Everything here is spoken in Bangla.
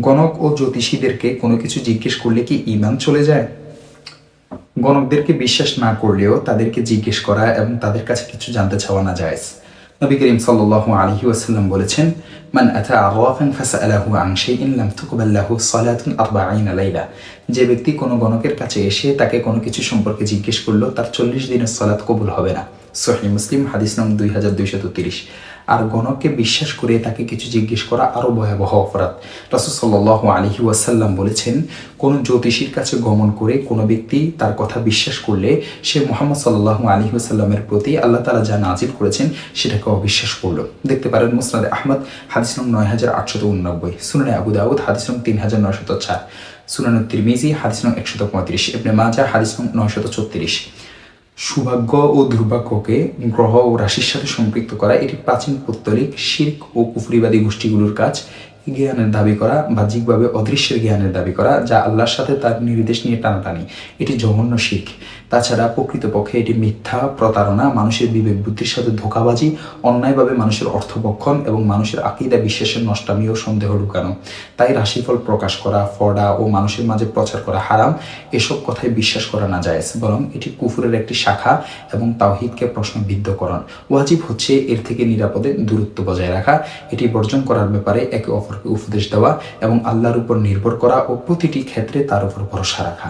গণক ও জ্যোতিষীদেরকে কোনো কিছু জিজ্ঞেস করলে কি ইমান চলে যায়? গণকদেরকে বিশ্বাস না করলেও তাদেরকে জিজ্ঞেস করা এবং তাদের কাছে কিছু জানতে চাওয়া না যায় নবী করিম সাল্লাল্লাহু আলাইহি ওয়াসাল্লাম বলেছেন, মান আতা 40 যে ব্যক্তি কোনো গণকের কাছে এসে তাকে কোনো কিছু সম্পর্কে জিজ্ঞেস করল, তার চল্লিশ দিনের সালাত কবুল হবে না। সহি মুসলিম, হাদিস নং তিরিশ। আর গণককে বিশ্বাস করে তাকে কিছু জিজ্ঞেস করা আরও ভয়াবহ অপরাধ। রাসুল সাল্লাহ আলহি ওয়াসাল্লাম বলেছেন, কোনো জ্যোতিষীর কাছে গমন করে কোনো ব্যক্তি তার কথা বিশ্বাস করলে সে মোহাম্মদ সাল্লাহ আলহি ওয়াসাল্লামের প্রতি আল্লাহ তালা যা নাজির করেছেন সেটাকে অবিশ্বাস করল। দেখতে পারেন মুসনাদ আহমদ, হাদিস নং নয় হাজার আটশত উননব্বই, সুনানে আবু দাউদ, হাদিস নং তিন হাজার নয়শত চার, সুনান তিরমিজি, হাদিস নং একশত পঁয়ত্রিশ, ইবনে মাজা হাদিস নং নয়শত ছত্রিশ। সৌভাগ্য ও দুর্ভাগ্যকে গ্রহ ও রাশির সাথে সম্পৃক্ত করা এটি প্রাচীন পৌত্তলিক শির্ক ও কুফরিবাদী গোষ্ঠীগুলোর কাজ। জ্ঞানের দাবি করা, বাহ্যিকভাবে অদৃশ্যের জ্ঞানের দাবি করা, যা আল্লাহর সাথে তার নির্দেশ নিয়ে টানাটানি। এটি জঘন্য শিখ তাছাড়া প্রকৃতপক্ষে এটি মিথ্যা, প্রতারণা, মানুষের বিবেক বুদ্ধির সাথে ধোকাবাজি, অন্যায়ভাবে মানুষের অর্থবক্ষণ এবং মানুষের আকিদা বিশ্বাসের নষ্টামি ও সন্দেহ ঢুকানো তাই রাশিফল প্রকাশ করা ফডা ও মানুষের মাঝে প্রচার করা হারাম, এসব কথায় বিশ্বাস করা না যায় বরং এটি কুফুরের একটি শাখা এবং তাওহিদকে প্রশ্নবিদ্ধকরণ। ওয়াজিব হচ্ছে এর থেকে নিরাপদে দূরত্ব বজায় রাখা। এটি বর্জন করার ব্যাপারে একে অপরকে উপদেশ দেওয়া এবং আল্লাহর উপর নির্ভর করা ও প্রতিটি ক্ষেত্রে তার উপর ভরসা রাখা।